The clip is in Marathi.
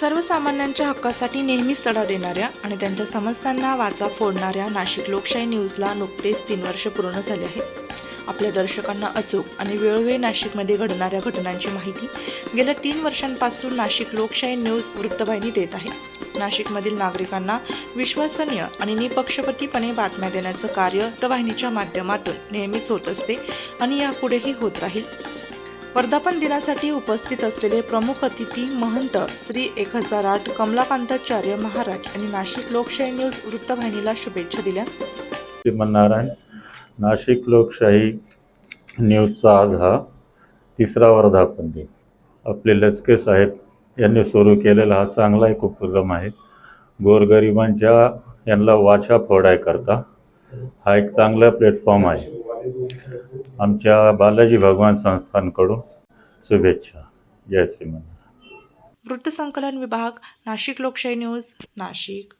सर्वसामान्यांच्या हक्कासाठी नेहमीच लढा देणाऱ्या आणि त्यांच्या समस्यांना वाचा फोडणाऱ्या नाशिक लोकशाही न्यूजला नुकतेच तीन वर्ष पूर्ण झाले आहे. आपल्या दर्शकांना अचूक आणि वेळोवेळी नाशिकमध्ये घडणाऱ्या घटनांची माहिती गेल्या तीन वर्षांपासून नाशिक लोकशाही न्यूज वृत्तवाहिनी देत आहे. नाशिकमधील नागरिकांना विश्वसनीय आणि निपक्षपतीपणे बातम्या देण्याचं कार्य वृत्तवाहिनीच्या माध्यमातून नेहमीच होत असते आणि यापुढेही होत राहील. वर्धापन दिनासाठी उपस्थित असलेले प्रमुख अतिथी महंत श्री एक हजार आठ कमलाकांताचार्य महाराज आणि नाशिक लोकशाही न्यूज वृत्तवाहिनीला शुभेच्छा दिल्या. श्रीमन्नारायण नाशिक लोकशाही न्यूजचा आज हा तिसरा वर्धापन दिन. आपले लसके साहेब यांनी सुरू केलेला हा चांगला एक उपक्रम आहे. गोरगरिबांच्या यांना वाचा फोडायकरता हा एक चांगला प्लॅटफॉर्म आहे. आमच्या बालाजी भगवान संस्थांकडून शुभेच्छा. जय श्रीमंत वृत्तसंकलन विभाग नाशिक लोकशाही न्यूज नाशिक.